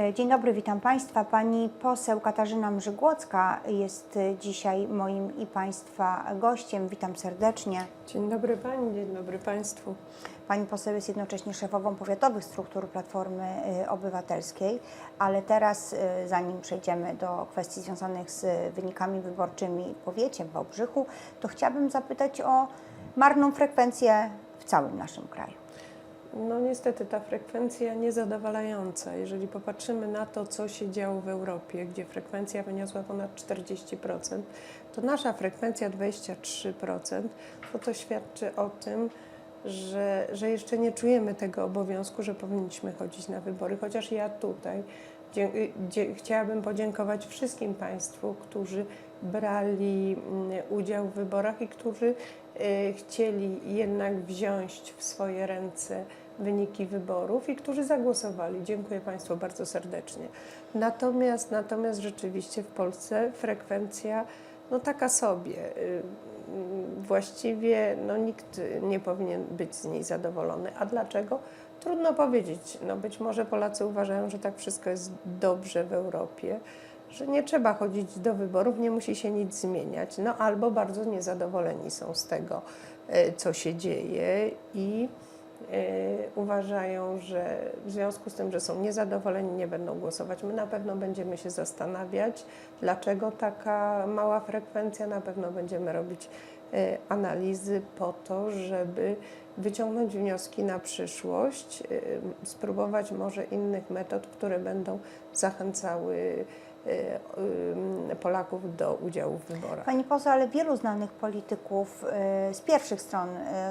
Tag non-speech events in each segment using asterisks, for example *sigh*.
E, Dzień dobry, witam Państwa. Pani poseł Katarzyna Mrzygłocka jest dzisiaj moim i Państwa gościem. Witam serdecznie. Dzień dobry Pani, dzień dobry Państwu. Pani poseł jest jednocześnie szefową powiatowych struktur Platformy e, Obywatelskiej, ale teraz, e, zanim przejdziemy do kwestii związanych z wynikami wyborczymi w powiecie, w Wałbrzychu, to chciałabym zapytać o marną frekwencję w całym naszym kraju. No niestety ta frekwencja niezadowalająca. Jeżeli popatrzymy na to, co się działo w Europie, gdzie frekwencja wyniosła ponad 40%, to nasza frekwencja 23%, to to świadczy o tym, że, że jeszcze nie czujemy tego obowiązku, że powinniśmy chodzić na wybory, chociaż ja tutaj chciałabym podziękować wszystkim Państwu, którzy brali mm, udział w wyborach i którzy e, chcieli jednak wziąć w swoje ręce wyniki wyborów i którzy zagłosowali. Dziękuję Państwu bardzo serdecznie. Natomiast, natomiast rzeczywiście w Polsce frekwencja no taka sobie. Y, Właściwie no, nikt nie powinien być z niej zadowolony. A dlaczego? Trudno powiedzieć. No, być może Polacy uważają, że tak wszystko jest dobrze w Europie, że nie trzeba chodzić do wyborów, nie musi się nic zmieniać. No albo bardzo niezadowoleni są z tego, e, co się dzieje i uważają, że w związku z tym, że są niezadowoleni, nie będą głosować. My na pewno będziemy się zastanawiać, dlaczego taka mała frekwencja. Na pewno będziemy robić e, analizy po to, żeby wyciągnąć wnioski na przyszłość, e, spróbować może innych metod, które będą zachęcały Polaków do udziału w wyborach. Pani poseł, ale wielu znanych polityków e, z pierwszych stron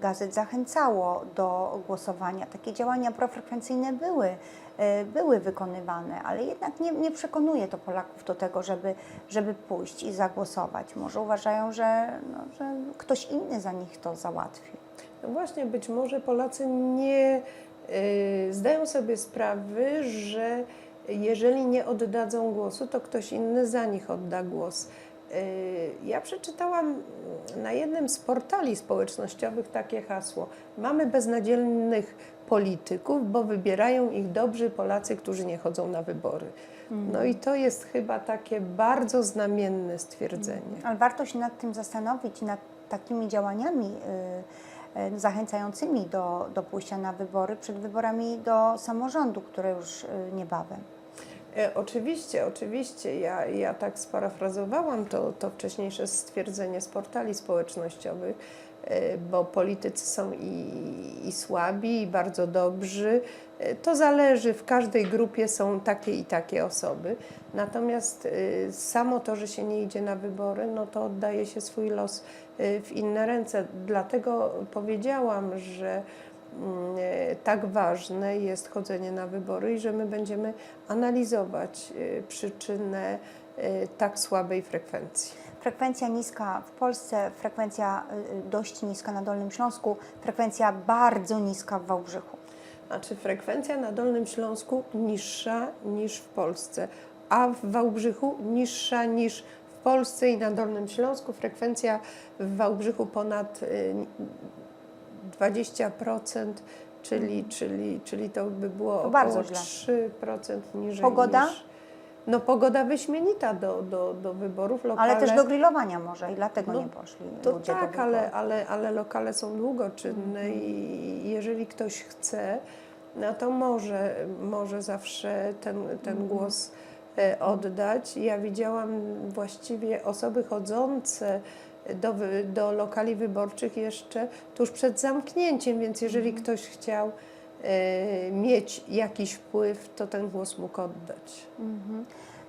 gazet zachęcało do głosowania. Takie działania profrekwencyjne były, były wykonywane, ale jednak nie, nie przekonuje to Polaków do tego, żeby, żeby pójść i zagłosować. Może uważają, że, no, że ktoś inny za nich to załatwi. No właśnie, być może Polacy nie y, zdają sobie sprawy, że jeżeli nie oddadzą głosu, to ktoś inny za nich odda głos. Y, Ja przeczytałam na jednym z portali społecznościowych takie hasło: Mamy beznadziejnych polityków, bo wybierają ich dobrzy Polacy, którzy nie chodzą na wybory. No i to jest chyba takie bardzo znamienne stwierdzenie. Ale warto się nad tym zastanowić, nad takimi działaniami y, y, zachęcającymi do, do pójścia na wybory przed wyborami do samorządu, które już y, niebawem. E, Oczywiście, oczywiście. Ja, ja tak sparafrazowałam to, to wcześniejsze stwierdzenie z portali społecznościowych, e, bo politycy są i, i słabi, i bardzo dobrzy. E, To zależy, w każdej grupie są takie i takie osoby. Natomiast e, samo to, że się nie idzie na wybory, no to oddaje się swój los w inne ręce. Dlatego powiedziałam, że mm, tak ważne jest chodzenie na wybory i że my będziemy analizować przyczynę tak słabej frekwencji. Frekwencja niska w Polsce, frekwencja y, dość niska na Dolnym Śląsku, frekwencja bardzo niska w Wałbrzychu. Znaczy frekwencja na Dolnym Śląsku niższa niż w Polsce, a w Wałbrzychu niższa niż w Polsce i na Dolnym Śląsku. Frekwencja w Wałbrzychu ponad y, 20%, czyli, czyli, czyli to by było To około bardzo źle. 3% niżej Pogoda? niż... No pogoda wyśmienita do, do, do wyborów. Lokale, Ale też do grillowania może i dlatego No, nie poszli to ludzie do tak, wyborów. ale, ale, ale lokale są długoczynne Mhm. i jeżeli ktoś chce, no to może, może zawsze ten, ten Mhm. głos e, oddać. Ja widziałam właściwie osoby chodzące do, do lokali wyborczych jeszcze tuż przed zamknięciem, więc jeżeli Mhm. ktoś chciał mieć jakiś wpływ, to ten głos mógł oddać. Mhm.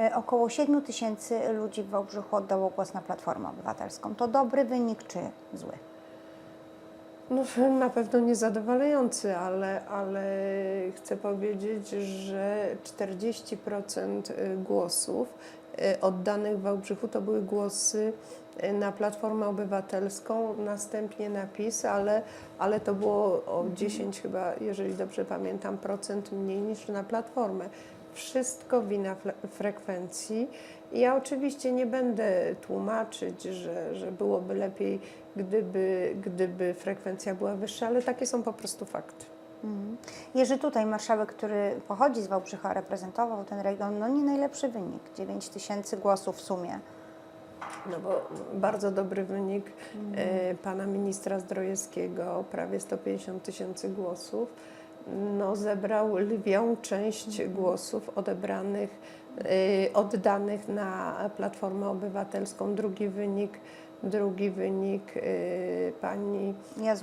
E, Około 7 tysięcy ludzi w Wałbrzychu oddało głos na Platformę Obywatelską. To dobry wynik czy zły? No, na pewno niezadowalający, ale, ale chcę powiedzieć, że 40% głosów y, oddanych w Wałbrzychu to były głosy y, na Platformę Obywatelską, następnie na PiS, ale, ale to było o 10 chyba, jeżeli dobrze pamiętam, procent mniej niż na Platformę. Wszystko wina frekwencji. Ja oczywiście nie będę tłumaczyć, że, że byłoby lepiej, gdyby, gdyby frekwencja była wyższa, ale takie są po prostu fakty. Mhm. Jerzy tutaj, marszałek, który pochodzi z Wałbrzycha, reprezentował ten region, no nie najlepszy wynik, 9 tysięcy głosów w sumie. No bo bardzo dobry wynik e, pana ministra Zdrojewskiego, prawie 150 tysięcy głosów, no zebrał lwią część głosów odebranych, e, oddanych na Platformę Obywatelską. Drugi wynik, drugi wynik e, pani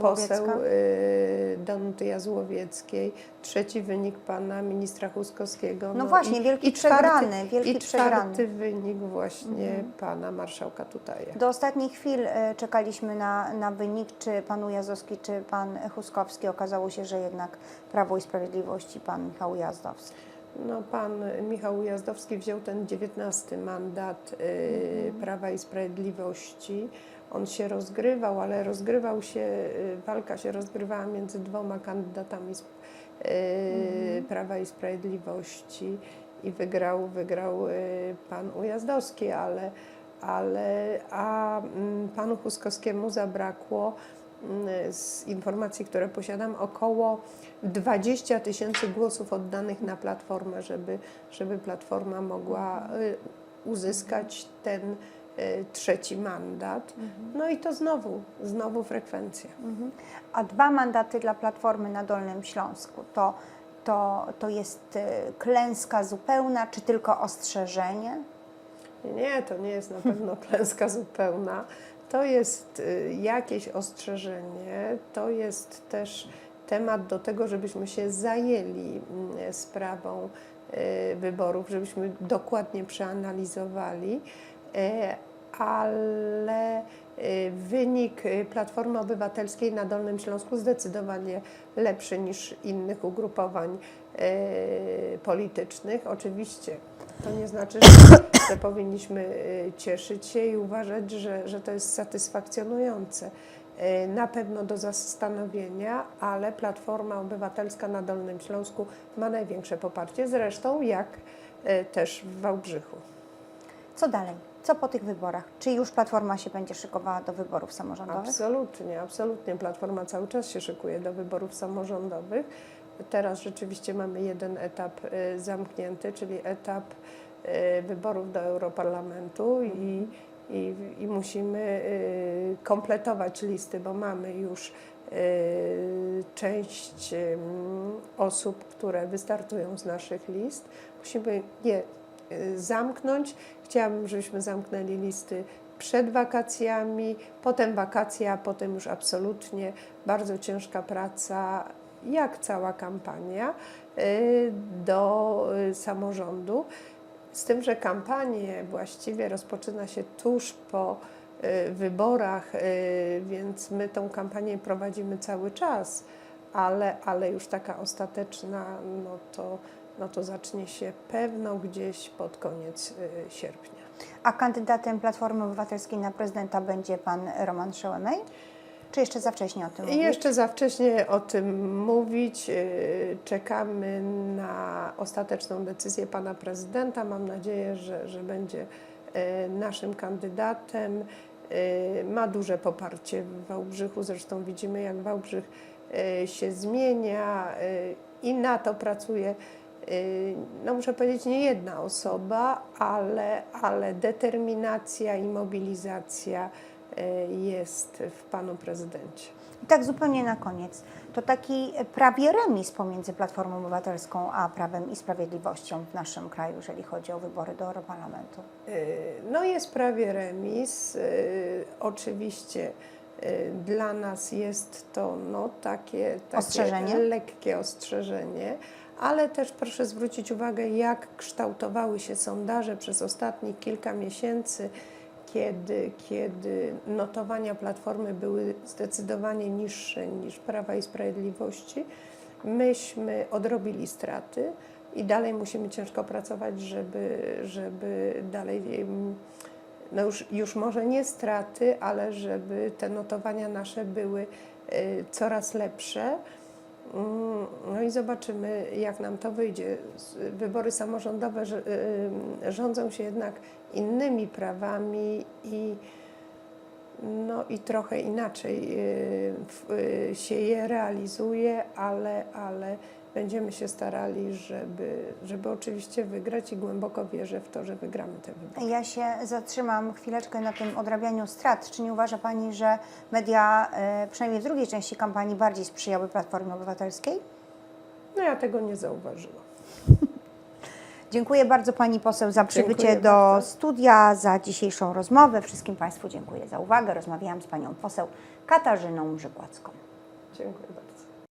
poseł e, Danuty Jazłowieckiej, trzeci wynik pana ministra Huskowskiego. No właśnie, wielki czwarty- przegrany, wielki I przegrany. czwarty wynik właśnie pana marszałka Tutaja. Do ostatnich chwil e, czekaliśmy na, na wynik, czy pan Ujazdowski, czy pan Huskowski. Okazało się, że jednak Prawo i Sprawiedliwość i pan Michał Ujazdowski. No, pan Michał Ujazdowski wziął ten 19 mandat y, Prawa i Sprawiedliwości. On się rozgrywał, ale rozgrywał się, y, walka się rozgrywała między dwoma kandydatami z y, Prawa i Sprawiedliwości i wygrał, wygrał pan Ujazdowski, ale, ale a mm, panu Huskowskiemu zabrakło z informacji, które posiadam, około 20 tysięcy głosów oddanych na Platformę, żeby, żeby Platforma mogła y, uzyskać ten y, trzeci mandat. No i to znowu, znowu frekwencja. Mhm. A dwa mandaty dla Platformy na Dolnym Śląsku to, to, to jest klęska zupełna, czy tylko ostrzeżenie? Nie, to nie jest na pewno *laughs* klęska zupełna. To jest y, jakieś ostrzeżenie, to jest też temat do tego, żebyśmy się zajęli mm, sprawą y, wyborów, żebyśmy dokładnie przeanalizowali, e, ale y, wynik Platformy Obywatelskiej na Dolnym Śląsku zdecydowanie lepszy niż innych ugrupowań politycznych. Oczywiście to nie znaczy, że, *coughs* że powinniśmy y, cieszyć się i uważać, że, że to jest satysfakcjonujące. Y, Na pewno do zastanowienia, ale Platforma Obywatelska na Dolnym Śląsku ma największe poparcie, zresztą jak y, też w Wałbrzychu. Co dalej? Co po tych wyborach? Czy już Platforma się będzie szykowała do wyborów samorządowych? Absolutnie, absolutnie. Platforma cały czas się szykuje do wyborów samorządowych. Teraz rzeczywiście mamy jeden etap y, zamknięty, czyli etap y, wyborów do Europarlamentu i, i, i musimy y, kompletować listy, bo mamy już część osób, które wystartują z naszych list. Musimy je zamknąć. Chciałabym, żebyśmy zamknęli listy przed wakacjami, potem wakacje, a potem już absolutnie bardzo ciężka praca, jak cała kampania, y, do y, samorządu. Z tym, że kampanię właściwie rozpoczyna się tuż po y, wyborach, więc my tą kampanię prowadzimy cały czas, ale, ale już taka ostateczna, no to, no to zacznie się pewno gdzieś pod koniec sierpnia. A kandydatem Platformy Obywatelskiej na prezydenta będzie pan Roman Szełemej? Czy jeszcze za wcześnie o tym mówić? jeszcze za wcześnie o tym mówić. Yy, Czekamy na ostateczną decyzję pana prezydenta. Mam nadzieję, że, że będzie yy, naszym kandydatem. Yy, Ma duże poparcie w Wałbrzychu. Zresztą widzimy, jak Wałbrzych się zmienia i na to pracuje. No muszę powiedzieć, nie jedna osoba, ale, ale determinacja i mobilizacja jest w panu prezydencie. I tak zupełnie na koniec. To taki prawie remis pomiędzy Platformą Obywatelską a Prawem i Sprawiedliwością w naszym kraju, jeżeli chodzi o wybory do Europarlamentu. Yy, No jest prawie remis. Yy, Oczywiście dla nas jest to no, takie, takie Ostrzeżenie? lekkie ostrzeżenie, ale też proszę zwrócić uwagę, jak kształtowały się sondaże przez ostatnich kilka miesięcy, kiedy, kiedy notowania Platformy były zdecydowanie niższe niż Prawa i Sprawiedliwości. Myśmy odrobili straty i dalej musimy ciężko pracować, żeby, żeby dalej, em, no już, już może nie straty, ale żeby te notowania nasze były e, coraz lepsze. Mm, No i zobaczymy, jak nam to wyjdzie. Wybory samorządowe rz- y, rządzą się jednak innymi prawami i No i trochę inaczej y, y, się je realizuje, ale, ale będziemy się starali, żeby, żeby oczywiście wygrać i głęboko wierzę w to, że wygramy te wybory. Ja się zatrzymam chwileczkę na tym odrabianiu strat. Czy nie uważa Pani, że media, e, przynajmniej w drugiej części kampanii, bardziej sprzyjały Platformie Obywatelskiej? No ja tego nie zauważyłam. *laughs* Dziękuję bardzo Pani poseł za przybycie Dziękuję do bardzo. studia, za dzisiejszą rozmowę. Wszystkim Państwu dziękuję za uwagę. Rozmawiałam z Panią poseł Katarzyną Mrzygłacką. Dziękuję bardzo.